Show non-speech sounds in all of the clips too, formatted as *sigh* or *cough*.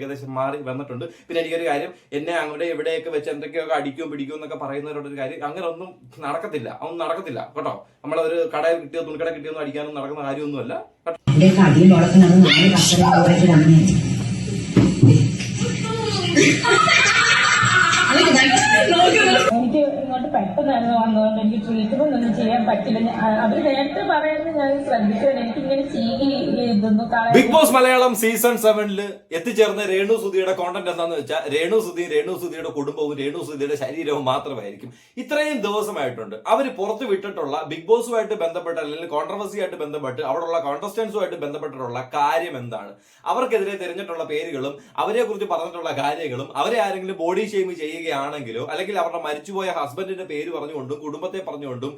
ഏകദേശം മാറി വന്നിട്ടുണ്ട്. പിന്നെ എനിക്കൊരു കാര്യം എന്നെ അങ്ങോട്ട് എവിടെയൊക്കെ വെച്ച് എന്തൊക്കെയൊക്കെ അടിക്കും പിടിക്കും എന്നൊക്കെ പറയുന്നവരോടൊരു കാര്യം അങ്ങനെ ഒന്നും നടക്കത്തില്ല. അതൊന്നും നടക്കത്തില്ല. കേട്ടോ? നമ്മളൊരു കട കിട്ടിയോ തുണിക്കട കിട്ടിയോ അടിക്കാനൊന്നും നടക്കുന്ന കാര്യമൊന്നുമല്ല. എനിക്ക് ഇങ്ങോട്ട് പെട്ടെന്നായിരുന്നു വന്നതുകൊണ്ട് എനിക്ക് ട്രീറ്റ്മെന്റ് ഒന്നും ചെയ്യാൻ പറ്റില്ല. അവർ നേരത്തെ പറയുന്നത് ഞാൻ ശ്രദ്ധിച്ചു എനിക്ക് ഇങ്ങനെ ചീകി ബിഗ് ബോസ് മലയാളം സീസൺ സെവനിൽ എത്തിച്ചേർന്ന രേണു സുധിയുടെ കോണ്ടന്റ് എന്താന്ന് വെച്ചാൽ രേണു സുധി രേണു സുധിയുടെ കുടുംബവും രേണു സുധിയുടെ ശരീരവും മാത്രമായിരിക്കും. ഇത്രയും ദിവസമായിട്ടുണ്ട്. അവർ പുറത്തു വിട്ടിട്ടുള്ള ബിഗ് ബോസുമായിട്ട് ബന്ധപ്പെട്ട അല്ലെങ്കിൽ കോൺട്രവേഴ്സിയായിട്ട് ബന്ധപ്പെട്ട് അവിടെയുള്ള കോൺട്രസ്റ്റൻസുമായിട്ട് ബന്ധപ്പെട്ടിട്ടുള്ള കാര്യം എന്താണ്? അവർക്കെതിരെ തിരഞ്ഞിട്ടുള്ള പേരുകളും അവരെ കുറിച്ച് പറഞ്ഞിട്ടുള്ള കാര്യങ്ങളും അവരെ ആരെങ്കിലും ബോഡി ഷെയിം ചെയ്യുകയാണെങ്കിലോ അല്ലെങ്കിൽ അവരുടെ മരിച്ചുപോയ ഹസ്ബൻഡിന്റെ പേര് പറഞ്ഞുകൊണ്ടും കുടുംബത്തെ പറഞ്ഞുകൊണ്ടും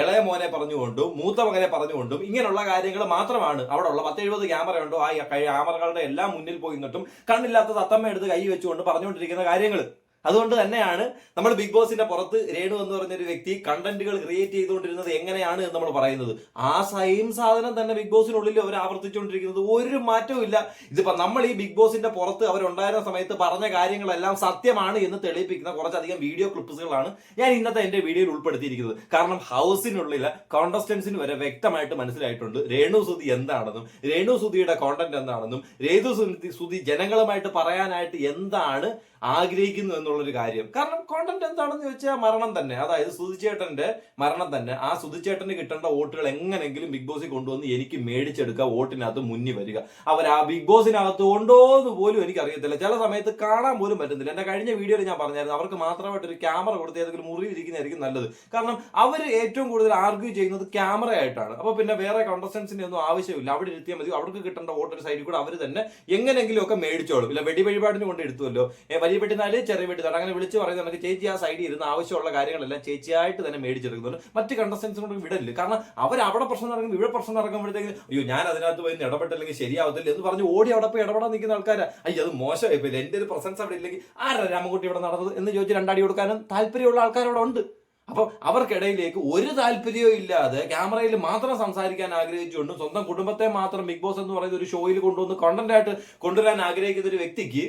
ഇളയ മോനെ പറഞ്ഞുകൊണ്ടും മൂത്ത മകനെ പറഞ്ഞുകൊണ്ടും ഇങ്ങനെയുള്ള കാര്യങ്ങൾ മാത്രമാണ് അവിടെ ഉള്ള പത്തെഴുപത് ക്യാമറ ഉണ്ടോ? ആ ക്യാമറകളുടെ എല്ലാം മുന്നിൽ പോയി നിന്നിട്ടും കണ്ണില്ലാത്ത തത്തമ്മ എടുത്ത് കൈ വെച്ചുകൊണ്ട് പറഞ്ഞുകൊണ്ടിരിക്കുന്ന കാര്യങ്ങൾ. അതുകൊണ്ട് തന്നെയാണ് നമ്മൾ ബിഗ് ബോസിന്റെ പുറത്ത് രേണു എന്ന് പറഞ്ഞൊരു വ്യക്തി കണ്ടന്റുകൾ ക്രിയേറ്റ് ചെയ്തുകൊണ്ടിരുന്നത് എങ്ങനെയാണ് എന്ന് നമ്മൾ പറയുന്നത്. ആ സെയിം സാധനം തന്നെ ബിഗ് ബോസിനുള്ളിൽ അവർ ആവർത്തിച്ചുകൊണ്ടിരിക്കുന്നത്. ഒരു മാറ്റവും ഇല്ല. ഇതിപ്പോ നമ്മൾ ഈ ബിഗ് ബോസിന്റെ പുറത്ത് അവരുണ്ടായിരുന്ന സമയത്ത് പറഞ്ഞ കാര്യങ്ങളെല്ലാം സത്യമാണ് എന്ന് തെളിയിപ്പിക്കുന്ന കുറച്ചധികം വീഡിയോ ക്ലിപ്സുകളാണ് ഞാൻ ഇന്നത്തെ എന്റെ വീഡിയോയിൽ ഉൾപ്പെടുത്തിയിരിക്കുന്നത്. കാരണം ഹൗസിനുള്ളിൽ കോണ്ടസ്റ്റൻസിന് വരെ വ്യക്തമായിട്ട് മനസ്സിലായിട്ടുണ്ട് രേണു സുധി എന്താണെന്നും രേണു സുധിയുടെ കോണ്ടന്റ് എന്താണെന്നും രേതു സുതി ജനങ്ങളുമായിട്ട് പറയാനായിട്ട് എന്താണ് ആഗ്രഹിക്കുന്നു എന്നുള്ളൊരു കാര്യം. കാരണം കോണ്ടന്റ് എന്താണെന്ന് ചോദിച്ചാൽ മരണം തന്നെ. അതായത് സുധിച്ചേട്ടന്റെ മരണം തന്നെ. ആ സുധിച്ചേട്ടന് കിട്ടേണ്ട വോട്ടുകൾ എങ്ങനെങ്കിലും ബിഗ് ബോസിൽ കൊണ്ടുവന്ന് എനിക്ക് മേടിച്ചെടുക്കുക വോട്ടിനകത്ത് മുന്നിൽ വരിക. അവർ ആ ബിഗ് ബോസിനകത്ത് കൊണ്ടോന്ന് പോലും എനിക്ക് അറിയത്തില്ല ചില സമയത്ത് കാണാൻ പോലും പറ്റുന്നില്ല. എന്റെ കഴിഞ്ഞ വീഡിയോയിൽ ഞാൻ പറഞ്ഞായിരുന്നു അവർക്ക് മാത്രമായിട്ട് ഒരു ക്യാമറ കൊടുത്ത് ഏതെങ്കിലും മുറിയിൽ ഇരിക്കുന്നതായിരിക്കും നല്ലത്. കാരണം അവർ ഏറ്റവും കൂടുതൽ ആർഗ്യൂ ചെയ്യുന്നത് ക്യാമറ ആയിട്ടാണ്. അപ്പൊ പിന്നെ വേറെ കോണ്ടസ്റ്റൻസിന്റെ ഒന്നും ആവശ്യമില്ല. അവിടെ ഇരുത്തിയാൽ മതി അവർക്ക് കിട്ടേണ്ട വോട്ട് സൈഡിൽ കൂടെ അവർ തന്നെ എങ്ങനെങ്കിലും ഒക്കെ മേടിച്ചോളും. ഇല്ല വെടി വഴിപാടിന് കൊണ്ട് എടുത്തുവല്ലോ വലിയ വെട്ടിനാല് ചെറിയ വെട്ടിനാല് അങ്ങനെ വിളിച്ച് പറയുന്നത് നമുക്ക് ചേച്ചി ആ സൈഡിൽ ഇരുന്ന് ആവശ്യമുള്ള കാര്യങ്ങളെല്ലാം ചേച്ചിയായിട്ട് തന്നെ മേടിച്ചെടുക്കുന്നുണ്ട്. മറ്റ് കണ്ടസ്റ്റൻസ് കൊണ്ട് കാരണം അവർ അവിടെ പ്രശ്നം നടക്കുമ്പോൾ ഇവിടെ പ്രശ്നം നടക്കുമ്പോഴത്തേക്ക് അയ്യോ ഞാൻ അതിനകത്ത് പോയി ഇടപെട്ടില്ലെങ്കിൽ ശരിയാവത്തില്ല എന്ന് പറഞ്ഞ് ഓടി അവിടെ പോയി ഇടപെടാൻ നിൽക്കുന്ന ആൾക്കാരാ. അയ്യോ അത് മോശമായി പോയില്ല എന്റെ ഒരു പ്രസൻസ് അവിടെ ഇല്ലെങ്കിൽ ആരാ രാമകുട്ടി ഇവിടെ നടന്നത് എന്ന് ചോദിച്ച് രണ്ടടി കൊടുക്കാനും താല്പര്യമുള്ള ആൾക്കാർ അവിടെ ഉണ്ട്. അപ്പൊ അവർക്കിടയിലേക്ക് ഒരു താല്പര്യവും ഇല്ലാതെ ക്യാമറയിൽ മാത്രം സംസാരിക്കാൻ ആഗ്രഹിച്ചുകൊണ്ടും സ്വന്തം കുടുംബത്തെ മാത്രം ബിഗ് ബോസ് എന്ന് പറയുന്ന ഒരു ഷോയിൽ കൊണ്ടുവന്ന് കോണ്ടന്റ് ആയിട്ട് കൊണ്ടുവരാൻ ആഗ്രഹിക്കുന്ന ഒരു വ്യക്തിക്ക്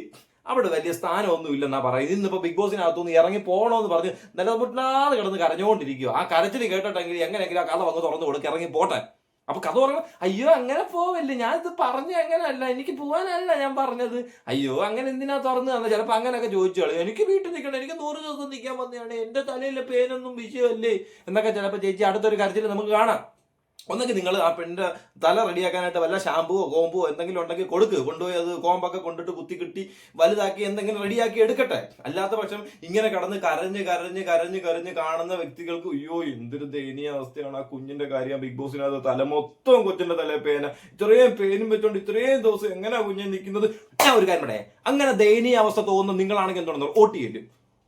അവിടെ വലിയ സ്ഥാനമൊന്നും ഇല്ലെന്നാ പറയുന്നത് ഇന്നിപ്പോ ബിഗ് ബോസിനകത്തുനിന്ന് ഇറങ്ങി പോകണമെന്ന് പറഞ്ഞ് നിലമുട്ടാതെ കിടന്ന് കരഞ്ഞുകൊണ്ടിരിക്കുക. ആ കരച്ചിൽ കേട്ടിട്ടെങ്കിൽ എങ്ങനെയെങ്കിലും ആ കഥ വന്ന് തുറന്നു കൊടുക്കുക ഇറങ്ങി പോട്ടെ. അപ്പൊ കഥ പറഞ്ഞു അയ്യോ അങ്ങനെ പോവല്ലേ. ഞാനിത് പറഞ്ഞ അങ്ങനെയല്ല. എനിക്ക് പോകാനല്ല ഞാൻ പറഞ്ഞത്. അയ്യോ അങ്ങനെ എന്തിനാ തുറന്നു? തന്നെ ചിലപ്പോ അങ്ങനെയൊക്കെ ചോദിച്ചു എനിക്ക് വീട്ടിൽ നിൽക്കണം എനിക്ക് നൂറ് ദിവസം നിൽക്കാൻ വന്നതാണ്. എന്റെ തലയിലെ പേനൊന്നും വിഷയമല്ലേ? എന്നൊക്കെ ചിലപ്പോ ചേച്ചി അടുത്തൊരു കരച്ചിൽ നമുക്ക് കാണാം. ഒന്നെങ്കിൽ നിങ്ങൾ ആ പെണ്ണിന്റെ തല റെഡിയാക്കാനായിട്ട് വല്ല ഷാമ്പുവോ കോമ്പോ എന്തെങ്കിലും ഉണ്ടെങ്കിൽ കൊടുക്ക്. കൊണ്ടുപോയി അത് കോമ്പൊക്കെ കൊണ്ടിട്ട് കുത്തി കിട്ടി വലുതാക്കി എന്തെങ്കിലും റെഡിയാക്കി എടുക്കട്ടെ. അല്ലാത്ത പക്ഷം ഇങ്ങനെ കടന്ന് കരഞ്ഞ് കരഞ്ഞ് കരഞ്ഞ് കരഞ്ഞ് കാണുന്ന വ്യക്തികൾക്ക് അയ്യോ എന്തൊരു ദയനീയ അവസ്ഥയാണ് ആ കുഞ്ഞിന്റെ കാര്യം. ബിഗ് ബോസിനകത്ത് തല മൊത്തം കൊച്ചിന്റെ തല പേന ഇത്രയും പേനും വെച്ചോണ്ട് ഇത്രയും ദിവസം എങ്ങനെ കുഞ്ഞെ നിൽക്കുന്നത് ഞാൻ ഒരു കാര്യം പറയാം അങ്ങനെ ദയനീയ അവസ്ഥ തോന്നുന്ന നിങ്ങളാണെങ്കിൽ എന്തോ ഓട്ടിയല്ലേ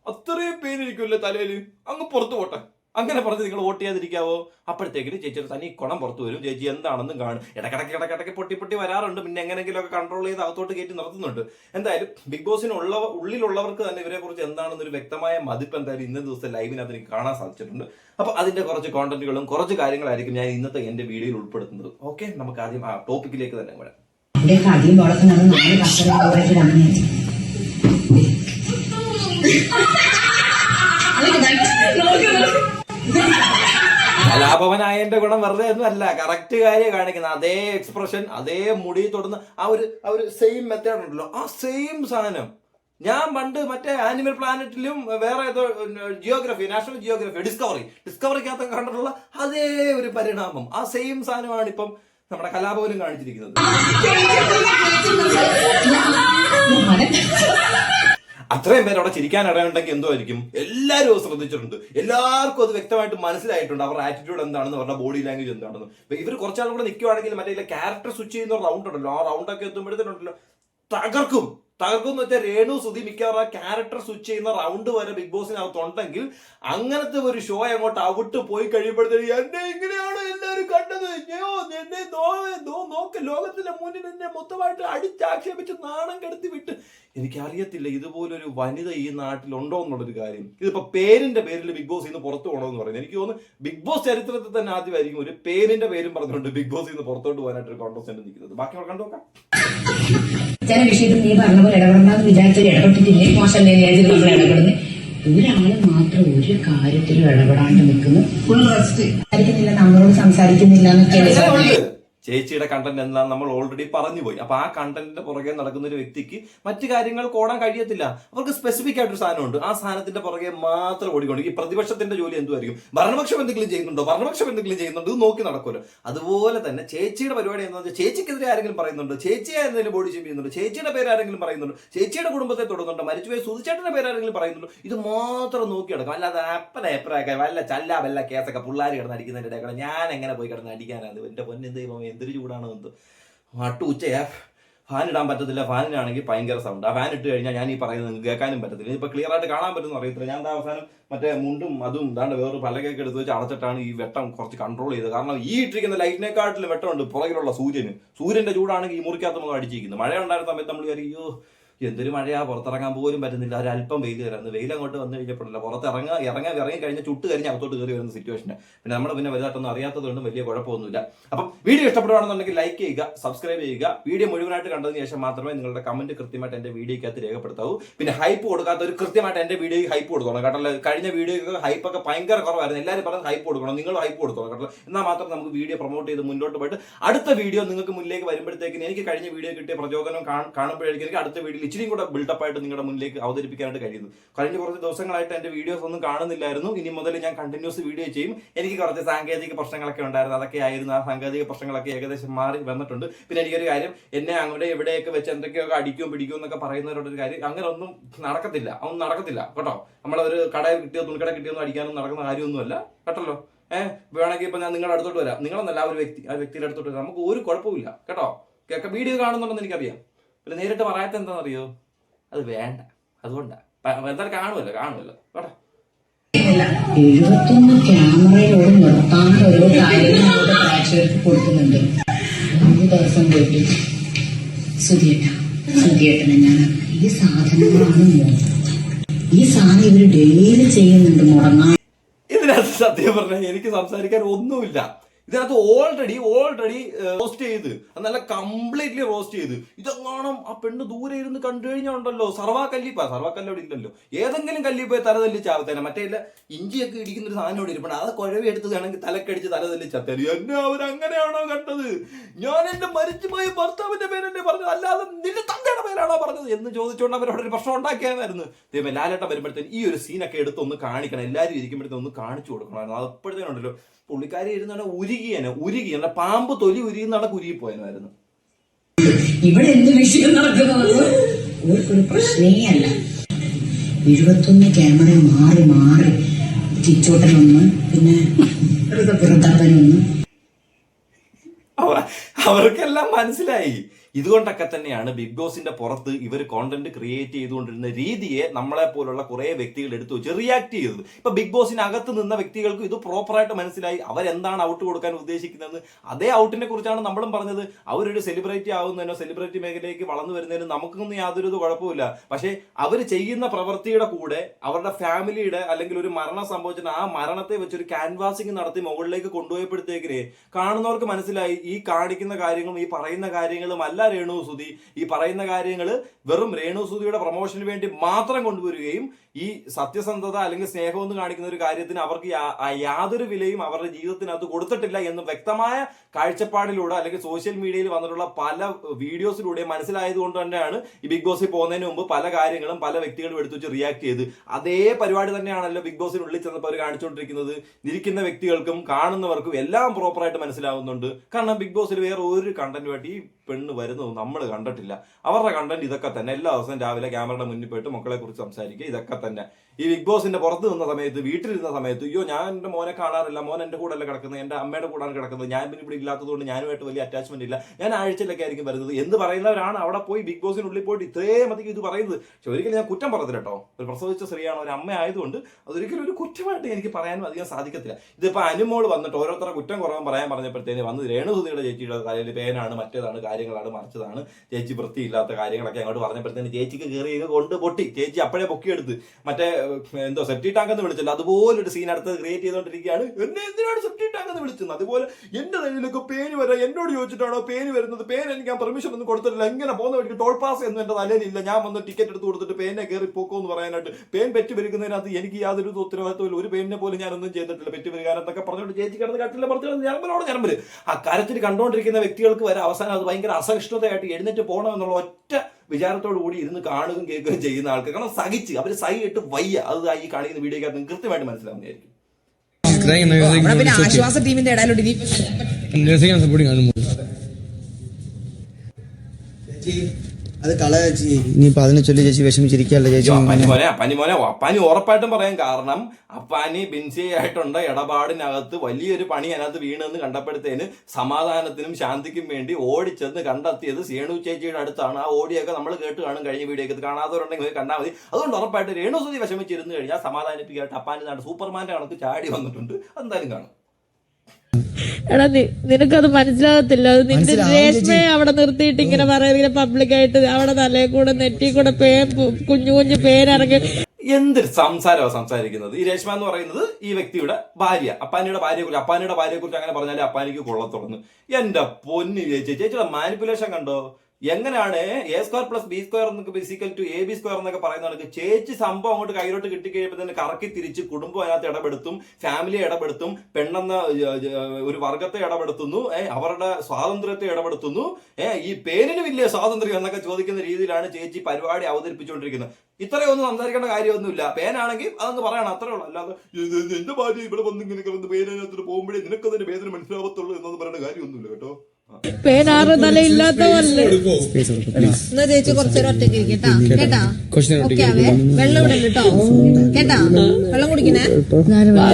അത്രയും പേനിരിക്കുമല്ലേ തലയിൽ അങ്ങ് പുറത്തു പോട്ടെ. അങ്ങനെ പറഞ്ഞ് നിങ്ങൾ വോട്ട് ചെയ്യാതിരിക്കാവോ? അപ്പോഴത്തേക്കിന് ചേച്ചിയുടെ തനി കുണം പുറത്തു വരും. ചേച്ചി എന്താണെന്നും കാണും. ഇടക്കിടക്ക് ഇടക്കിടക്ക് പൊട്ടി പൊട്ടി വരാറുണ്ട്. പിന്നെ എങ്ങനെയെങ്കിലുമൊക്കെ കൺട്രോൾ ചെയ്ത് അകത്തോട്ട് കയറ്റി നടത്തുന്നുണ്ട് എന്തായാലും ബിഗ് ബോസിനുള്ള ഉള്ളിലുള്ളവർക്ക് തന്നെ ഇവരെ കുറിച്ച് എന്താണെന്നൊരു വ്യക്തമായ മതിപ്പ് എന്തായാലും ഇന്നത്തെ ദിവസത്തെ ലൈവിനകത്ത് എനിക്ക് കാണാൻ സാധിച്ചിട്ടുണ്ട്. അപ്പൊ അതിന്റെ കുറച്ച് കോണ്ടന്റുകളും കുറച്ച് കാര്യങ്ങളായിരിക്കും ഞാൻ ഇന്നത്തെ എന്റെ വീഡിയോയിൽ ഉൾപ്പെടുത്തുന്നത്. ഓക്കെ നമുക്ക് ആദ്യം ആ ടോപ്പിക്കിലേക്ക് തന്നെ വരാം. ഇവിടെയൊക്കെ *laughs* *laughs* അടിയും എന്റെ ഗുണം വെറുതെ ഒന്നും അല്ല. കറക്റ്റ് കാര്യം കാണിക്കുന്നത് അതേ എക്സ്പ്രഷൻ അതേ മുടി തൊടുന്ന ആ ഒരു ആ ഒരു സെയിം മെത്തേഡ് ഉണ്ടല്ലോ. ആ സെയിം സാധനം. ഞാൻ പണ്ട് മറ്റേ ആനിമൽ പ്ലാനറ്റിലും വേറെ ജിയോഗ്രഫി നാഷണൽ ജിയോഗ്രഫി ഡിസ്കവറി ഡിസ്കവറിക്കകത്ത് കണ്ടിട്ടുള്ള അതേ ഒരു പരിണാമം. ആ സെയിം സാധനമാണ് ഇപ്പം നമ്മുടെ കലാഭവനും കാണിച്ചിരിക്കുന്നത്. അത്രയും പേര് അവിടെ ചിരിക്കാൻ ഇടയുണ്ടെങ്കിൽ എന്തോ ആയിരിക്കും എല്ലാവരും ശ്രദ്ധിച്ചിട്ടുണ്ട്. എല്ലാവർക്കും അത് വ്യക്തമായിട്ട് മനസ്സിലായിട്ടുണ്ട്. അവരുടെ ആറ്റിറ്റ്യൂഡ് എന്താണെന്ന് അവരുടെ ബോഡി ലാംഗ്വേജ് എന്താണെന്ന്. ഇവർ കുറച്ചാളും കൂടെ നിൽക്കുവാണെങ്കിൽ മറ്റേ ക്യാരക്ടർ സ്വിച്ച് ചെയ്യുന്ന റൗണ്ട് ഉണ്ടല്ലോ. ആ റൗണ്ടൊക്കെ എത്തുമ്പോഴത്തേനുണ്ടല്ലോ തകർക്കും. തകർക്കും എന്ന് വെച്ചാൽ രേണു സുധി മിക്കവാറും ക്യാരക്ടർ സ്വിച്ച് ചെയ്യുന്ന റൗണ്ട് വരെ ബിഗ് ബോസിനകത്ത് ഉണ്ടെങ്കിൽ അങ്ങനത്തെ ഒരു ഷോ അങ്ങോട്ട് ഔട്ട് പോയി കഴിയുമ്പോഴത്തേക്ക് എന്നെ ഇങ്ങനെയാണ് എല്ലാവരും കണ്ടത്? എന്നെ നോക്ക് ലോകത്തിന്റെ മുന്നിൽ എന്നെ മൊത്തമായിട്ട് അടിച്ചാക്ഷേപിച്ച് നാണം കെടുത്തി വിട്ട്. എനിക്കറിയത്തില്ല ഇതുപോലൊരു വനിത ഈ നാട്ടിൽ നാട്ടിലുണ്ടോ എന്നുള്ളൊരു കാര്യം. ഇതിപ്പോ പേരിന്റെ പേരിൽ ബിഗ് ബോസ് ഇന്ന് പുറത്തു പോകണമെന്ന് പറയുന്നത് എനിക്ക് തോന്നുന്നു ബിഗ് ബോസ് ചരിത്രത്തിൽ തന്നെ ആദ്യമായിരിക്കും ഒരു പേരിന്റെ പേരും പറഞ്ഞുകൊണ്ട് ബിഗ് ബോസ് ഇന്ന് പുറത്തോട്ട് പോകാനായിട്ട് ഒരു കോൺഗ്രസ് നിൽക്കുന്നത് ബാക്കി കണ്ടു നോക്കാം. ചില വിഷയത്തിൽ നീ പറഞ്ഞ പോലെ ഇടപെടണമെന്ന് വിചാരിച്ചാൽ ഇടപെട്ടിട്ടില്ലേ? മോശമല്ലേ വിചാരിച്ചിട്ട് നമ്മൾ ഇടപെടുന്നത് ഒരാൾ മാത്രം ഒരു കാര്യത്തിലും ഇടപെടാണ്ട് നിൽക്കുന്നു. ഫുൾ റെസ്റ്റ് സംസാരിക്കുന്നില്ല നമ്മളോട് സംസാരിക്കുന്നില്ല എന്നൊക്കെയാണ്. ചേച്ചിയുടെ കണ്ടന്റ് എന്താണെന്ന് നമ്മൾ ഓൾറെഡി പറഞ്ഞു പോയി അപ്പൊ ആ കണ്ടന്റിന്റെ പുറകെ നടക്കുന്ന ഒരു വ്യക്തിക്ക് മറ്റു കാര്യങ്ങൾ ഓടാൻ കഴിയത്തില്ല. അവർക്ക് സ്പെസിഫിക് ആയിട്ടൊരു സാധനമുണ്ട്. ആ സാധനത്തിന്റെ പുറകെ മാത്രം ഓടിക്കൊണ്ട് ഈ പ്രതിപക്ഷത്തിന്റെ ജോലി എന്തുമായിരിക്കും ഭരണപക്ഷം എന്തെങ്കിലും ചെയ്യുന്നുണ്ടോ? ഭരണപക്ഷം എന്തെങ്കിലും ചെയ്യുന്നുണ്ടോ? ഇത് നോക്കി നടക്കുമല്ലോ. അതുപോലെ തന്നെ ചേച്ചിയുടെ പരിപാടി എന്താ വെച്ചാൽ ചേച്ചിക്കെതിരെ ആരെങ്കിലും പറയുന്നുണ്ടോ? ചേച്ചിയെ എന്തെങ്കിലും ബോഡി ചെയ്യുന്നുണ്ടോ? ചേച്ചിയുടെ പേര് ആരെങ്കിലും പറയുന്നുണ്ടോ? ചേച്ചിയുടെ കുടുംബത്തെ തുടങ്ങുന്നുണ്ട് മരിച്ചുപോയ സുധിച്ചേട്ടന്റെ പേര് ആരെങ്കിലും പറയുന്നുണ്ടോ? ഇത് മാത്രം നോക്കി നടക്കും. അല്ലാതെ അപ്പന എപ്പറൊക്കെ? വല്ല ചല്ല വല്ല കേസൊക്കെ പിള്ളേർ കിടന്ന് അടിക്കുന്നതിന്റെ ഞാൻ എങ്ങനെ പോയി കിടന്ന് അടിക്കാനാണ് എന്റെ പൊന്നെന്ത് ദൈവം എന്തൊരു ചൂടാണ് എന്ത് ഉച്ച ഫാൻ ഇടാൻ പറ്റത്തില്ല. ഫാനിനാണെങ്കിൽ ഭയങ്കര സൗണ്ട് ആ ഫാൻ ഇട്ട് കഴിഞ്ഞാൽ ഞാൻ ഈ പറയുന്നത് നിങ്ങൾക്ക് കേൾക്കാനും പറ്റത്തില്ല. ഇപ്പൊ ക്ലിയർ ആയിട്ട് കാണാൻ പറ്റുന്ന അറിയത്തില്ല. ഞാൻ എന്താ അവസാനം മറ്റേ മുണ്ടും അതും ഇതാണ്ട് വേറൊരു പലകൊക്കെ എടുത്ത് വെച്ച് അടച്ചിട്ടാണ് ഈ വെട്ടം കുറച്ച് കൺട്രോൾ ചെയ്തത്. കാരണം ഈ ഇട്ടിരിക്കുന്ന ലൈറ്റിനെക്കാട്ടിലും വെട്ടമുണ്ട് പുറകിലുള്ള സൂര്യന്. സൂര്യന്റെ ചൂടാണെങ്കിൽ ഈ മുറിക്കകത്ത് നമ്മൾ അടിച്ചിരിക്കുന്നത് മഴ ഉണ്ടായിരുന്ന സമയത്ത് നമ്മൾ അയ്യോ എന്തൊരു മഴയാ പുറത്തിറങ്ങാൻ പോലും പറ്റുന്നില്ല. ഒരല്പം വെയിൽ കയറുന്നത് വെയിൽ അങ്ങോട്ട് വന്നു കഴിഞ്ഞപ്പോഴല്ല പുറത്തിറങ്ങാൻ ഇറങ്ങാൻ ഇറങ്ങി കഴിഞ്ഞ ചുട്ട് കഴിഞ്ഞ് അകത്തോട്ട് കയറി വരുന്ന സിറ്റുവേഷൻ പിന്നെ നമ്മൾ പിന്നെ വലുതായിട്ടൊന്നും അറിയാത്തതുകൊണ്ടും വലിയ കുഴപ്പമൊന്നുമില്ല. അപ്പം വീഡിയോ ഇഷ്ടപ്പെടുകയാണെന്നുണ്ടെങ്കിൽ ലൈക്ക് ചെയ്യുക സബ്സ്ക്രൈബ് ചെയ്യുക. വീഡിയോ മുഴുവനായിട്ട് കണ്ടതിന് ശേഷം മാത്രമേ നിങ്ങളുടെ കമന്റ് കൃത്യമായിട്ട് എന്റെ വീഡിയോക്കകത്ത് രേഖപ്പെടുത്താവൂ. പിന്നെ ഹൈപ്പ് കൊടുക്കാത്ത ഒരു കൃത്യമായിട്ട് എന്റെ വീഡിയോയ്ക്ക് ഹൈപ്പ് കൊടുക്കണം കേട്ടോ. കഴിഞ്ഞ വീഡിയോയ്ക്ക് ഹൈപ്പ് ഒക്കെ ഭയങ്കര കുറവായിരുന്നു. എല്ലാവരും പറഞ്ഞത് ഹൈപ്പ് കൊടുക്കണം നിങ്ങൾ ഹൈപ്പ് കൊടുക്കണം കേട്ടോ. എന്നാൽ മാത്രം നമുക്ക് വീഡിയോ പ്രൊമോട്ട് ചെയ്ത് മുന്നോട്ട് പോയിട്ട് അടുത്ത വീഡിയോ നിങ്ങൾക്ക് മുന്നിലേക്ക് വരുമ്പോഴത്തേക്കും എനിക്ക് കഴിഞ്ഞ വീഡിയോ കിട്ടിയ പ്രചോദനം കാണ്- കാണുമ്പോഴേക്കും എനിക്ക് അടുത്ത വീഡിയോയിൽ ഇച്ചിരി കൂടെ ബിൽഡപ്പ് ആയിട്ട് നിങ്ങളുടെ മുന്നിലേക്ക് അവതരിപ്പിക്കാനായിട്ട് കഴിയുന്നു. കഴിഞ്ഞ കുറച്ച് ദിവസങ്ങളായിട്ട് എന്റെ വീഡിയോസ് ഒന്നും കാണുന്നില്ലായിരുന്നു. ഇനി മുതൽ ഞാൻ കണ്ടിന്യൂസ് വീഡിയോ ചെയ്യും. എനിക്ക് കുറച്ച് സാങ്കേതിക പ്രശ്നങ്ങളൊക്കെ ഉണ്ടായിരുന്നു. അതൊക്കെ ആയിരുന്നു. ആ സാങ്കേതിക പ്രശ്നങ്ങളൊക്കെ ഏകദേശം മാറി വന്നിട്ടുണ്ട്. പിന്നെ എനിക്കൊരു കാര്യം എന്നെ അങ്ങോട്ട് എവിടെയൊക്കെ വെച്ച് എന്തൊക്കെയൊക്കെ അടിക്കും പിടിക്കും എന്നൊക്കെ പറയുന്നവരോടൊരു കാര്യം അങ്ങനെ ഒന്നും നടക്കത്തില്ല. ഒന്നും നടക്കത്തില്ല. കേട്ടോ? നമ്മളൊരു കട കിട്ടിയോ തുണിക്കട കിട്ടിയൊന്നും അടിക്കാനൊന്നും നടക്കുന്ന കാര്യമൊന്നുമല്ല. കേട്ടല്ലോ? ഏഹ് വേണമെങ്കിൽ ഇപ്പൊ ഞാൻ നിങ്ങളുടെ അടുത്തോട്ട് വരാം. നിങ്ങളൊന്നല്ല ആ ഒരു വ്യക്തി ആ വ്യക്തിയുടെ അടുത്തോട്ട് വരാം. നമുക്ക് ഒരു കുഴപ്പമില്ല കേട്ടോ? കേക്ക വീഡിയോ കാണുന്നുണ്ടെന്ന് എനിക്കറിയാം. പിന്നെ നേരിട്ട് പറയാത്ത എന്താണെന്നറിയോ? അത് വേണ്ട. അതുകൊണ്ടാണ് എന്തായാലും കാണുമല്ലോ കാണുമല്ലോ. കേട്ടോ എഴുപത്തൊന്ന് ക്യാമറയിലൂടെ നിർത്താണ്ട് ഓരോ കാര്യങ്ങൾ നമ്മുടെ പ്രേക്ഷകർക്ക് കൊടുക്കുന്നുണ്ട്. മൂന്ന് ദിവസം പോയിട്ട് സുധിയേട്ട സുധിയേട്ടനെ ഞാൻ ഈ സാധനങ്ങളാണ് ഈ സാധനം ഇവർ ഡെയിലി ചെയ്യുന്നുണ്ട് മുടങ്ങാൻ. ഇതിനകത്ത് സത്യം പറഞ്ഞാൽ എനിക്ക് സംസാരിക്കാൻ ഒന്നുമില്ല. ഇതിനകത്ത് ഓൾറെഡി ഓൾറെഡി റോസ്റ്റ് ചെയ്ത്. നല്ല കംപ്ലീറ്റ്ലി റോസ്റ്റ് ചെയ്ത്. ഇതെങ്ങാണം ആ പെണ്ണ് ദൂരെ ഇരുന്ന് കണ്ടു കഴിഞ്ഞാൽ ഉണ്ടല്ലോ സർവാ കല്ലിപ്പ സർവാ കല്ല് അവിടെ ഇല്ലല്ലോ. ഏതെങ്കിലും കല്ലിപ്പോയി തലതല്ലി തല തല്ലി ചാവത്തേനെ. മറ്റേ ഇല്ല ഇഞ്ചിയൊക്കെ ഇടിക്കുന്ന ഒരു സാധനം ഇവിടെ ഇരിപ്പണം അത് കുഴവി വേണമെങ്കിൽ തലക്കടിച്ച് തലതല്ലി തല്ലി ചത്തേനെ എന്നെ അവർ അങ്ങനെയാണോ കണ്ടത്? ഞാൻ എന്റെ മരിച്ചുപോയ ഭർത്താവിന്റെ പേരെന്നെ പറഞ്ഞു അല്ലാതെ നിന്റെ തന്തയുടെ പേരാണോ പറഞ്ഞത് എന്ന് ചോദിച്ചുകൊണ്ട് അവരോട് ഒരു പ്രശ്നം ഉണ്ടാക്കിയായിരുന്നു ദൈവം ലാലേട്ടം വരുമ്പോഴത്തേന് ഈ ഒരു സീനൊക്കെ എടുത്ത് ഒന്ന് കാണിക്കണം. എല്ലാവരും ഇരിക്കുമ്പോഴത്തേന് ഒന്ന് കാണിച്ചു കൊടുക്കണം. അപ്പോഴത്തേനുണ്ടല്ലോ. പുള്ളിക്കാരി ഇരുന്നാണ് ഉരുകിയനെ ഉരുകി. എന്റെ പാമ്പ് തൊലി ഉരുകുന്നാണ് കുരുകി പോയനായിരുന്നു ഇവിടെ എന്ത് വിഷയം നടക്കുന്നത് പ്രശ്നേ അല്ല എഴുപത്തൊന്ന് ക്യാമറ മാറി മാറി ചിച്ചോട്ടനൊന്ന് പിന്നെ വൃന്ദാവനൊന്ന് അവ- അവർക്കെല്ലാം മനസ്സിലായി. ഇതുകൊണ്ടൊക്കെ തന്നെയാണ് ബിഗ് ബോസിന്റെ പുറത്ത് ഇവർ കോണ്ടന്റ് ക്രിയേറ്റ് ചെയ്തുകൊണ്ടിരുന്ന രീതിയെ നമ്മളെ പോലുള്ള കുറെ വ്യക്തികൾ എടുത്തു വെച്ച് റിയാക്ട് ചെയ്തത്. ഇപ്പൊ ബിഗ് ബോസിനകത്ത് നിന്ന വ്യക്തികൾക്ക് ഇത് പ്രോപ്പറായിട്ട് മനസ്സിലായി. അവരെന്താണ് ഔട്ട് കൊടുക്കാൻ ഉദ്ദേശിക്കുന്നത് അതേ ഔട്ടിനെ കുറിച്ചാണ് നമ്മളും പറഞ്ഞത്. അവരൊരു സെലിബ്രിറ്റി ആവുന്നതിനോ സെലിബ്രിറ്റി മേഖലയിലേക്ക് വളർന്നു വരുന്നതിനും നമുക്കൊന്നും യാതൊരു കുഴപ്പമില്ല. പക്ഷേ അവർ ചെയ്യുന്ന പ്രവൃത്തിയുടെ കൂടെ അവരുടെ ഫാമിലിയുടെ അല്ലെങ്കിൽ ഒരു മരണം സംഭവിച്ചിട്ട് ആ മരണത്തെ വെച്ച് ഒരു ക്യാൻവാസിങ് നടത്തി മുകളിലേക്ക് കൊണ്ടുപോയപ്പോഴത്തേക്കിന് കാണുന്നവർക്ക് മനസ്സിലായി. ഈ കാണിക്കുന്ന കാര്യങ്ങളും ഈ പറയുന്ന കാര്യങ്ങളും അല്ല രേണു സുധി ഈ പറയുന്ന കാര്യങ്ങൾ വെറും രേണു സുധിയുടെ പ്രൊമോഷന് വേണ്ടി മാത്രം കൊണ്ടുവരികയും ഈ സത്യസന്ധത അല്ലെങ്കിൽ സ്നേഹം എന്ന് കാണിക്കുന്ന ഒരു കാര്യത്തിന് അവർക്ക് യാതൊരു വിലയും അവരുടെ ജീവിതത്തിനകത്ത് കൊടുത്തിട്ടില്ല എന്ന് വ്യക്തമായ കാഴ്ചപ്പാടിലൂടെ അല്ലെങ്കിൽ സോഷ്യൽ മീഡിയയിൽ വന്നിട്ടുള്ള പല വീഡിയോസിലൂടെ മനസ്സിലായത് കൊണ്ട് തന്നെയാണ് ഈ ബിഗ് ബോസിൽ പോകുന്നതിന് മുമ്പ് പല കാര്യങ്ങളും പല വ്യക്തികളും എടുത്തു വെച്ച് റിയാക്ട് ചെയ്ത്. അതേ പരിപാടി തന്നെയാണല്ലോ ബിഗ് ബോസിനുള്ളിൽ ചെന്നപ്പോൾ അവർ കാണിച്ചുകൊണ്ടിരിക്കുന്നത്. ഇരിക്കുന്ന വ്യക്തികൾക്കും കാണുന്നവർക്കും എല്ലാം പ്രോപ്പറായിട്ട് മനസ്സിലാവുന്നുണ്ട്. കാരണം ബിഗ് ബോസിൽ വേറെ ഒരു കണ്ടന്റുമായിട്ട് ഈ പെണ്ണ് വരുന്നത് നമ്മൾ കണ്ടിട്ടില്ല. അവരുടെ കണ്ടന്റ് ഇതൊക്കെ തന്നെ എല്ലാ ദിവസവും രാവിലെ ക്യാമറയുടെ മുന്നിൽ പോയിട്ട് മക്കളെ കുറിച്ച് സംസാരിക്കുക. ഇതൊക്കെ തന്നെ. ഈ ബിഗ് ബോസിന്റെ പുറത്ത് നിന്ന സമയത്ത് വീട്ടിലിരുന്ന സമയത്ത് അയ്യോ ഞാൻ എന്റെ മോനെ കാണാറില്ല. മോൻ എന്റെ കൂടെ അല്ല കിടക്കുന്നത്? എന്റെ അമ്മയുടെ കൂടെയാണ് കിടക്കുന്നത്. ഞാൻ പിന്നെ ഇവിടെ ഇല്ലാത്തതുകൊണ്ട് ഞാനുമായിട്ട് വലിയ അറ്റാച്ച്മെന്റ് ഇല്ല. ഞാൻ ആഴ്ചയിലൊക്കെ ആയിരിക്കും വരുന്നത്. എന്ന് പറയുന്നവരാണ് അവിടെ പോയി ബിഗ് ബോസിനുള്ളിൽ പോയിട്ട് ഇത്രയും അധികം ഇത് പറയുന്നത്. പക്ഷെ ഒരിക്കലും ഞാൻ കുറ്റം പറഞ്ഞില്ല കേട്ടോ. ഒരു പ്രസവിച്ച സ്ത്രീയാണ് ഒരു അമ്മ ആയതുകൊണ്ട് അതൊരിക്കലും ഒരു കുറ്റമായിട്ട് എനിക്ക് പറയാനും അധികം സാധിക്കത്തില്ല. ഇതിപ്പോ അനുമോൾ വന്നിട്ട് ഓരോരുത്തരുടെ കുറ്റം കുറവാൻ പറയാൻ പറഞ്ഞപ്പോഴത്തേന് വന്ന് രേണുസുതിയുടെ ചേച്ചിയുടെ തലയിൽ പേനാണ് മറ്റേതാണ് കാര്യങ്ങളാണ് മറിച്ചതാണ്. ചേച്ചി വൃത്തിയില്ലാത്ത കാര്യങ്ങളൊക്കെ അങ്ങോട്ട് പറഞ്ഞപ്പോഴത്തേന് ചേച്ചിക്ക് കയറി കൊണ്ട് പൊട്ടി. ചേച്ചി അപ്പോഴേ പൊക്കിയെടുത്ത്. മറ്റേ എന്തോ സെപ്റ്റി ടാങ്ക് എന്ന് വിളിച്ചല്ലോ അതുപോലെ ഒരു സീൻ അടുത്ത് ക്രിയേറ്റ് ചെയ്തുകൊണ്ടിരിക്കുകയാണ് എന്നെ എന്തിനാണ് സെപ്റ്റി ടാങ്ക് എന്ന് വിളിച്ചത് അതുപോലെ എന്റെ നിലയിലൊക്കെ പേര് വരാം എന്നോട് ചോദിച്ചിട്ടാണോ പേര് വരുന്നത്? പേര് എനിക്ക് ഞാൻ പെർമിഷൻ ഒന്നും കൊടുത്തിട്ടില്ല. എങ്ങനെ പോകുന്ന വഴിക്ക് ടോൾ പാസ് ഒന്നും എന്റെ തലയിലില്ല. ഞാൻ വന്ന് ടിക്കറ്റ് എടുത്ത് കൊടുത്തിട്ട് പേനെ കയറി പോക്കോ എന്ന് പറയാനായിട്ട് പേൻ പെറ്റ് വരുന്നതിനകത്ത് എനിക്ക് യാതൊരു ഉത്തരവാദിത്വമില്ല ഒരു പേനെ പോലും ഒന്നും ചെയ്തിട്ടില്ല. പെറ്റ് പെരുകാനെന്നൊക്കെ പറഞ്ഞുകൊണ്ട് ചേച്ചി കിടന്ന് കാട്ടില്ല പറഞ്ഞിട്ട് ഞരമ്പലോട് ഞരമ്പൽ. ആ കരച്ചിൽ കണ്ടുകൊണ്ടിരിക്കുന്ന വ്യക്തികൾക്ക് വരെ അവസാനം അത് ഭയങ്കര അസഹിഷ്ണുതയായിട്ട് എഴുന്നേറ്റ് പോകണം എന്നുള്ള ഒറ്റ വിചാരത്തോടു കൂടി ഇരുന്ന് കാണുകയും കേൾക്കുകയും ചെയ്യുന്ന ആൾക്ക് കാരണം സഹിച്ച് അവർ സഹിയിട്ട് വയ്യ. അത് ഈ കാണിക്കുന്ന വീഡിയോ നിങ്ങൾക്ക് കൃത്യമായിട്ട് മനസ്സിലാവുന്നതായിരിക്കും. പിന്നെ. ആശ്വാസ ടീമിന്റെ ഇടയിലോട്ട് ഇനി And they're അത് കള ചേച്ചി. ഇനിയിപ്പോ അതിനെ ചൊല്ലി ചേച്ചി വിഷമിച്ചിരിക്കല്ല ചേച്ചി? അയ്യോ, അപ്പാനി മോനെ അപ്പാനി മോനെ അപ്പാനി ഉറപ്പായിട്ടും പറയാം. കാരണം അപ്പാനി ബിൻസി ആയിട്ടുണ്ട് ഇടപാടിനകത്ത് വലിയൊരു പണി അതിനകത്ത് വീണെന്ന് കണ്ടപ്പോഴത്തേന് സമാധാനത്തിനും ശാന്തിക്കും വേണ്ടി ഓടിച്ചെന്ന് കണ്ടെത്തിയത് സേണു ചേച്ചിയുടെ അടുത്താണ്. ആ ഓടിയൊക്കെ നമ്മൾ കേട്ട് കാണും കഴിഞ്ഞ വീഡിയോ കാണാത്തവരുണ്ടെങ്കിൽ പോയി കണ്ടാൽ മതി. അതുകൊണ്ട് ഉറപ്പായിട്ട് രേണുസുതി വിഷമിച്ചിരുന്ന് കഴിഞ്ഞാൽ സമാധാനിപ്പിക്കായിട്ട് അപ്പാനി നാട് സൂപ്പർമാന്റെ കണക്ക് ചാടി വന്നിട്ടുണ്ട്. എന്തായാലും കാണും. എടാ നി- നിനക്കത് മനസ്സിലാകത്തില്ല. അത് നിന്റെ മനസ്സിലാവും രേഷ്മയെ അവിടെ നിർത്തിയിട്ട് പറയുന്നത് പബ്ലിക്കായിട്ട് അവിടെ തലേ കൂടെ നെറ്റി കൂടെ പേ കുഞ്ഞു കുഞ്ഞു പേരിറങ്ങി എന്തൊരു സംസാരമാണ് സംസാരിക്കുന്നത്? ഈ രേഷ്മ എന്ന് പറയുന്നത് ഈ വ്യക്തിയുടെ ഭാര്യ. അപ്പാനിയുടെ ഭാര്യയെ കുറിച്ച് അപ്പാനിയുടെ ഭാര്യയെ കുറിച്ച് അങ്ങനെ പറഞ്ഞാൽ അപ്പാനിക്ക് കൊള്ളത്തുള്ളൂ എന്റെ പൊന്നു ചേച്ചി ചേച്ചിയുടെ മാനിപ്പുലേഷൻ കണ്ടോ? എങ്ങനെയാണ് A square plus B square എന്നൊക്കെ physical two A B square എന്നൊക്കെ പറയുന്ന കണക്ക് ചേച്ചി സംഭവം അങ്ങോട്ട് കയ്യിലോട്ട് കിട്ടിക്കഴിയുമ്പോൾ തന്നെ കറക്കി തിരിച്ച് കുടുംബം അതിനകത്ത് ഇടപെടുത്തും ഫാമിലി ഇടപെടുത്തും പെണ്ണെന്ന ഒരു വർഗത്തെ ഇടപെടുത്തുന്നു അവരുടെ സ്വാതന്ത്ര്യത്തെ ഇടപെടുത്തുന്നു ഈ പേരിന് വലിയ സ്വാതന്ത്ര്യം എന്നൊക്കെ ചോദിക്കുന്ന രീതിയിലാണ് ചേച്ചി പരിപാടി അവതരിപ്പിച്ചുകൊണ്ടിരിക്കുന്നത്. ഇത്രയൊന്നും സംസാരിക്കേണ്ട കാര്യമൊന്നുമില്ല. പേനാണെങ്കിൽ അതൊന്ന് പറയണം അത്രേ ഉള്ളൂ. അല്ലാതെ "ഇത് ഇത് എന്റെ ഭാര്യ ഇവിടെ വന്ന് ഇങ്ങനെ പോകുമ്പോഴേ നിനക്കതിന്റെ വേദന മനസ്സിലാവത്തുള്ളൂ എന്നൊന്നും പറയേണ്ട കാര്യമൊന്നുമില്ല കേട്ടോ. പേനാറ് തല ഇല്ലാത്തവല്ലേ Space കൊടുക്ക്, please. എന്നാ ചേച്ചി കുറച്ചേരം ഒറ്റയ്ക്ക് ഇരിക്കട്ടാ കേട്ടാ. ഓക്കെ ആവേ വെള്ളം ഇവിടെ കേട്ടോ. കേട്ടാ? വെള്ളം കുടിക്കണേ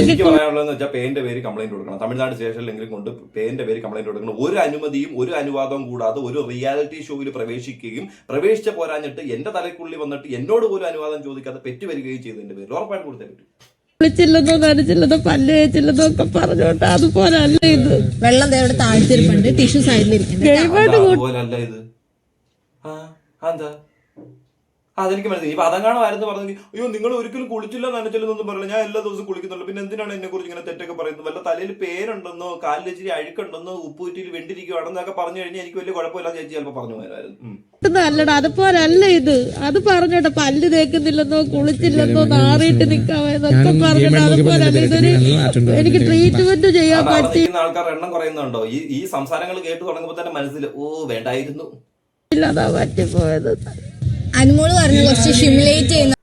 എനിക്ക് പറയാനുള്ളതെന്ന് വെച്ചാൽ പേന്റെ പേര് കംപ്ലൈന്റ് കൊടുക്കണം. തമിഴ്നാട് സ്റ്റേഷനിലെങ്കിലും കൊണ്ട് പേന്റെ പേര് കംപ്ലൈന്റ് കൊടുക്കണം. ഒരു അനുമതിയും ഒരു അനുവാദവും കൂടാതെ ഒരു റിയാലിറ്റി ഷോയിൽ പ്രവേശിക്കുകയും പ്രവേശിച്ച പോരാഞ്ഞിട്ട് എന്റെ തലക്കുള്ളിൽ വന്നിട്ട് എന്നോട് പോലും അനുവാദം ചോദിക്കാതെ പെറ്റു വരികയും ചെയ്തതിന്റെ പേര് ഉറപ്പായിട്ട് കൊടുത്തേ പറ്റും. വിളിച്ചില്ലെന്നോ നനച്ചില്ലെന്നോ പല്ല് വെച്ചില്ലെന്നോ ഒക്കെ പറഞ്ഞോണ്ട് അതുപോലെ അല്ല ഇത്. വെള്ളം ദേ ഇവിടെ താഴ്ത്തിരിപ്പുണ്ട്. ടിഷ്യൂ സൈഡിലിരിക്കണ്ട കഴിവായിട്ട് അതുപോലല്ല ഇത്. ആ എന്താ അതെനിക്ക് മനസ്സിലായി. ഇപ്പൊ അതങ്ങാണമായിരുന്നു പറഞ്ഞെങ്കിൽ അയ്യോ നിങ്ങൾ ഒരിക്കലും കുളിച്ചില്ല നനച്ചില്ലെന്നൊന്നും പറയില്ല. ഞാൻ എല്ലാ ദിവസവും കുളിക്കുന്നുള്ളൂ പിന്നെ എന്തിനാണ് എന്നെ കുറിച്ച് ഇങ്ങനെ തെറ്റൊക്കെ പറയുന്നത്? വല്ല തലയിൽ പേരുണ്ടെന്നോ കാലിൽ ഇച്ചിരി അഴുക്കുണ്ടെന്നോ ഉപ്പുറ്റിയിൽ വെണ്ടിരിക്കുവാണെന്നൊക്കെ പറഞ്ഞു കഴിഞ്ഞാൽ എനിക്ക് വലിയ കുഴപ്പമില്ല ചേച്ചി ചിലപ്പോൾ പറഞ്ഞു പോയായിരുന്നു. അല്ലടാ അതുപോലെ അല്ല ഇത്. അത് പറഞ്ഞോട്ടെ പല്ല് തേക്കുന്നില്ലെന്നോ കുളിച്ചില്ലെന്നോ നാറിയിട്ട് നിൽക്കാമെന്നൊക്കെ പറഞ്ഞിട്ട് ഇതൊരു എനിക്ക് ട്രീറ്റ്മെന്റ് ചെയ്യാൻ പറ്റി. ആൾക്കാർ എണ്ണം കുറയുന്നുണ്ടോ? ഈ ഈ സംസാരങ്ങൾ കേട്ട് തുടങ്ങുമ്പോൾ തന്നെ മനസ്സിൽ ഓ വേണ്ടായിരുന്നു. ഇല്ലാതാ പറ്റിപ്പോയത്. അനുമോൾ പറഞ്ഞു കുറച്ച് ഷിമുലേറ്റ് ചെയ്യുന്ന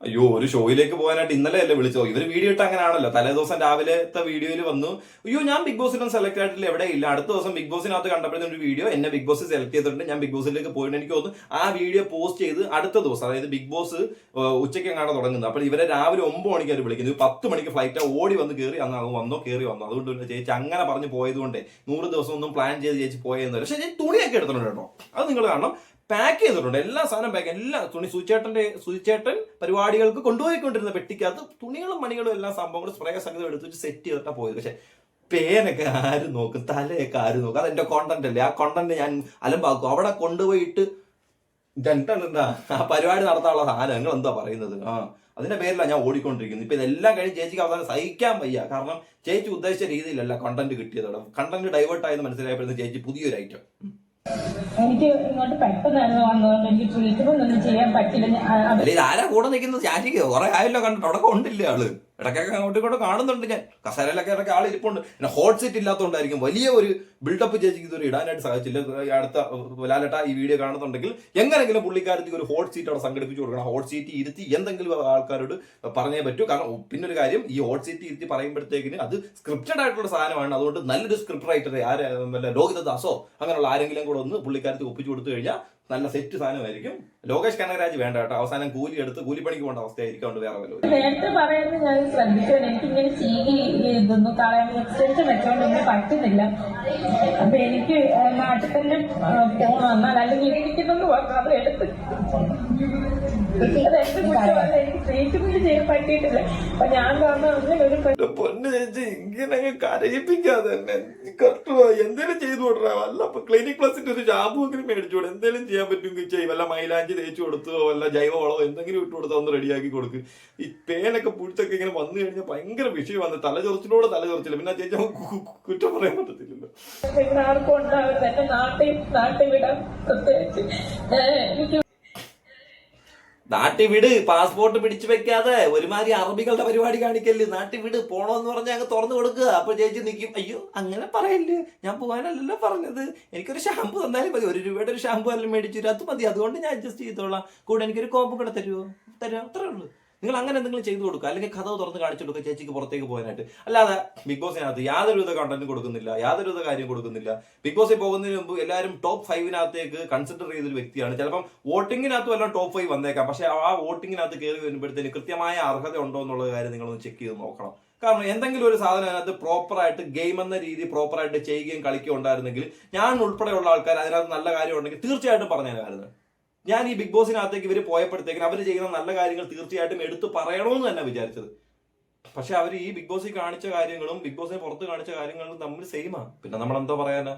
അയ്യോ ഒരു ഷോയിലേക്ക് പോകാനായിട്ട് ഇന്നലെ അല്ലേ വിളിച്ചോ ഇവർ വീഡിയോ ഇട്ട് അങ്ങനെയാണല്ലോ തലേ ദിവസം രാവിലത്തെ വീഡിയോയിൽ വന്നു. അയ്യോ ഞാൻ ബിഗ് ബോസിലും സെലക്ട് ആയിട്ടില്ല. എവിടെ ഇല്ല. അടുത്ത ദിവസം ബിഗ് ബോസിനകത്ത് കണ്ടപ്പോഴത്തെ ഒരു വീഡിയോ എന്നെ ബിഗ് ബോസ് സെലക്ട് ചെയ്തിട്ടുണ്ട്. ഞാൻ ബിഗ് ബോസിലേക്ക് പോയിട്ട് എനിക്ക് തോന്നുന്നു ആ വീഡിയോ പോസ്റ്റ് ചെയ്ത് അടുത്ത ദിവസം അതായത് ബിഗ് ബോസ് ഉച്ചയ്ക്ക് എങ്ങാണ് തുടങ്ങുന്നത്. അപ്പോൾ ഇവരെ രാവിലെ ഒമ്പത് മണിക്കാണ് വിളിക്കുന്നത് ഒരു പത്ത് മണിക്ക് ഫ്ലൈറ്റ് ഓടി വന്ന് കയറി അന്ന് അങ്ങ് വന്നോ കയറി വന്നോ. അതുകൊണ്ട് ചേച്ചി അങ്ങനെ പറഞ്ഞ് പോയതുകൊണ്ട് നൂറ് ദിവസം ഒന്നും പ്ലാൻ ചെയ്ത് ചേച്ചി പോയെന്ന് പക്ഷേ ഞാൻ തുണിയൊക്കെ എടുത്തിട്ടുണ്ട് കേട്ടോ. അത് നിങ്ങൾ കാണണം. പാക്ക് ചെയ്തിട്ടുണ്ട്. എല്ലാ സാധനം പാക്ക് എല്ലാ തുണി സുചേട്ടന്റെ സുചേട്ടൻ പരിപാടികൾക്ക് കൊണ്ടുപോയിക്കൊണ്ടിരുന്ന പെട്ടിക്കകത്ത് തുണികളും മണികളും എല്ലാ സംഭവങ്ങളും സ്പ്രേ സംഗതി എടുത്തിട്ട് സെറ്റ് ചെയ്തിട്ടാണ് പോയത്. പക്ഷെ പേനൊക്കെ ആര് നോക്കും? തലയൊക്കെ ആര് നോക്കും? അതെന്റെ കോണ്ടന്റ് അല്ലേ? ആ കോണ്ടന്റ് ഞാൻ അലമ്പാക്കും. അവിടെ കൊണ്ടുപോയിട്ട് എന്താ ആ പരിപാടി നടത്താനുള്ള സാധനം. നിങ്ങൾ എന്താ പറയുന്നത്? ആ. അതിന്റെ പേരിലാണ് ഞാൻ ഓടിക്കൊണ്ടിരിക്കുന്നത്. ഇപ്പൊ ഇതെല്ലാം കഴിഞ്ഞ് ചേച്ചിക്ക് അവസാനം സഹിക്കാൻ വയ്യ. കാരണം ചേച്ചി ഉദ്ദേശിച്ച രീതിയിലല്ല കണ്ടന്റ് കിട്ടിയതോടെ കണ്ടന്റ് ഡൈവേർട്ട് ആയെന്ന് മനസ്സിലായപ്പോഴത്തേക്ക് ചേച്ചി പുതിയൊരു ഐറ്റം എനിക്ക് ഇങ്ങോട്ട് പെട്ടെന്ന് വന്നതുകൊണ്ട് എനിക്ക് ട്രീറ്റ്മെന്റ് ഒന്നും ചെയ്യാൻ പറ്റില്ല ഞാൻ- ആ, ഇതാരാ കൂടെ നിൽക്കുന്നത്? ചാറ്റിക്ക് കുറെ ആയല്ലോ കണ്ടിട്ട്. അവിടെ കൊണ്ടില്ല ആൾ? ഇടയ്ക്കൊക്കെ അങ്ങോട്ടും ഇങ്ങോട്ടും കാണുന്നുണ്ട് ഞാൻ. കസേരയിലൊക്കെ ഇടയ്ക്ക് ആൾ ഇരിപ്പുണ്ട്. പിന്നെ ഹോട്ട് സീറ്റ് ഇല്ലാത്തതുകൊണ്ടായിരിക്കും വലിയ ഒരു ബിൽഡപ്പ് ചേച്ചിക്ക് ഇതുവരെ ഇടാനായിട്ട് സാധിച്ചില്ല. അടുത്ത ലാലട്ട ഈ വീഡിയോ കാണുന്നുണ്ടെങ്കിൽ എങ്ങനെങ്കിലും പുള്ളിക്കാരത്തേക്ക് ഒരു ഹോട്ട് സീറ്റ് അവിടെ സംഘടിപ്പിച്ചു കൊടുക്കണം. ഹോട്ട് സീറ്റ് ഇരുത്തി എന്തെങ്കിലും ആൾക്കാരോട് പറഞ്ഞേ പറ്റൂ. കാരണം പിന്നെ ഒരു കാര്യം ഈ ഹോട്ട് സീറ്റ് ഇരുത്തി പറയുമ്പോഴത്തേക്കിന് അത് സ്ക്രിപ്റ്റഡ് ആയിട്ടുള്ള സാധനമാണ്. അതുകൊണ്ട് നല്ലൊരു സ്ക്രിപ്റ്റ് റൈറ്റർ ആര് വല്ല രോഹിത ദാസോ അങ്ങനെയുള്ള ആരെങ്കിലും കൂടെ ഒന്ന് പുള്ളിക്കാരത്തിൽ ഒപ്പിച്ചു കൊടുത്തു കഴിഞ്ഞാൽ നല്ല സെറ്റ് സാധനമായിരിക്കും. ലോകേഷ് കനകരാജ് വേണ്ട കേട്ടോ. അവസാനം കൂലി എടുത്ത് കൂലിപ്പണിക്ക് പോകേണ്ട അവസ്ഥയായിരിക്കും. വേറെ വല്ലതും നേരത്തെ പറയുന്നത് ഞാൻ ശ്രദ്ധിച്ചു എനിക്ക് ഇങ്ങനെ ചീകി ഇതൊന്നും കളയാൻ എക്സ്റ്റൻഷൻ വെച്ചോണ്ടൊന്നും പറ്റുന്നില്ല. അപ്പൊ എനിക്ക് നാട്ടിൽ തന്നെ പോണം. എന്നാൽ അല്ലെങ്കിൽ ഇരിക്കുന്നെന്ന് അത് എടുത്ത് പൊന്ന് ചേച്ചി ഇങ്ങനെ കരയിപ്പിക്കാതെ തന്നെ എന്തേലും ചെയ്തു കൊടുറാ വല്ല ക്ലിനിക് പ്ലസിന്റെ ഒരു ഷാമ്പു എങ്കിലും മേടിച്ചു കൊടു എന്തേലും ചെയ്യാൻ പറ്റുമെങ്കിൽ ചെയ്യും. വല്ല മൈലാഞ്ചി തേച്ചു കൊടുത്തോ വല്ല ജൈവവളമോ എന്തെങ്കിലും ഇട്ട് കൊടുത്തോ ഒന്ന് റെഡിയാക്കി കൊടുക്ക്. ഈ പേനൊക്കെ പുഴുത്തൊക്കെ ഇങ്ങനെ വന്നു കഴിഞ്ഞാൽ ഭയങ്കര വിഷയമാണ് തലചൊറിച്ചിലൂടെ തലചൊറിച്ചില്ല പിന്നെ ചേച്ചി കുറ്റം പറയാൻ പറ്റത്തില്ലല്ലോ. നാട്ടിൽ വിട് പാസ്പോർട്ട് പിടിച്ചു വെക്കാതെ. ഒരുമാതിരി അറബികളുടെ പരിപാടി കാണിക്കല്ലേ. നാട്ടി വിട് പോണോന്ന് പറഞ്ഞാൽ അങ്ങ് തുറന്നു കൊടുക്കുക. അപ്പൊ ചേച്ചി നിൽക്കും അയ്യോ അങ്ങനെ പറയല്ലേ. ഞാൻ പോകാനല്ലല്ലോ പറഞ്ഞത്. എനിക്കൊരു ഷാമ്പു തന്നാലും മതി. ഒരു രൂപയുടെ ഒരു ഷാമ്പു എല്ലാം മേടിച്ചു. അത് മതി. അതുകൊണ്ട് ഞാൻ അഡ്ജസ്റ്റ് ചെയ്തോളാം. കൂടെ എനിക്കൊരു കോമ്പ് കൂടെ തരുമോ തരാം. അത്രേ ഉള്ളൂ. നിങ്ങൾ അങ്ങനെ എന്തെങ്കിലും ചെയ്തു കൊടുക്കുക. അല്ലെങ്കിൽ കഥ തുറന്ന് കാണിച്ചു കൊടുക്കുക ചേച്ചിക്ക് പുറത്തേക്ക് പോകാനായിട്ട്. അല്ലാതെ ബിഗ് ബോസിനകത്ത് യാതൊരുവിധ കണ്ടന്റ് കൊടുക്കുന്നില്ല. യാതൊരുവിധ കാര്യം കൊടുക്കുന്നില്ല. ബിഗ് ബോസിൽ പോകുന്നതിന് മുമ്പ് എല്ലാവരും ടോപ്പ് ഫൈവിനകത്തേക്ക് കൺസിഡർ ചെയ്തൊരു വ്യക്തിയാണ്. ചിലപ്പം വോട്ടിങ്ങിനകത്ത് വല്ല ടോപ്പ് ഫൈവ് വന്നേക്കാം. പക്ഷെ ആ വോട്ടിങ്ങിനകത്ത് കയറി വരുമ്പോഴത്തേന് കൃത്യമായ അർഹത ഉണ്ടോ എന്നുള്ള കാര്യം നിങ്ങളൊന്ന് ചെക്ക് ചെയ്ത് നോക്കണം. കാരണം എന്തെങ്കിലും ഒരു സാധനം അതിനകത്ത് പ്രോപ്പറായിട്ട് ഗെയിം എന്ന രീതി പ്രോപ്പറായിട്ട് ചെയ്യുകയും കളിക്കുകയും ഉണ്ടായിരുന്നെങ്കിൽ ഞാൻ ഉൾപ്പെടെയുള്ള ആൾക്കാർ അതിനകത്ത് നല്ല കാര്യം ഉണ്ടെങ്കിൽ തീർച്ചയായിട്ടും പറഞ്ഞേനായിരുന്നു ഞാൻ ഈ ബിഗ് ബോസിനകത്തേക്ക് ഇവർ പോയപ്പോഴത്തേക്കും അവർ ചെയ്യുന്ന നല്ല കാര്യങ്ങൾ തീർച്ചയായിട്ടും എടുത്തു പറയണമെന്ന് തന്നെ വിചാരിച്ചത്. പക്ഷെ അവർ ഈ ബിഗ് ബോസിൽ കാണിച്ച കാര്യങ്ങളും ബിഗ് ബോസിന് പുറത്ത് കാണിച്ച കാര്യങ്ങളും തമ്മിൽ സെയിമാണ് പിന്നെ നമ്മൾ എന്താ പറയാനാ?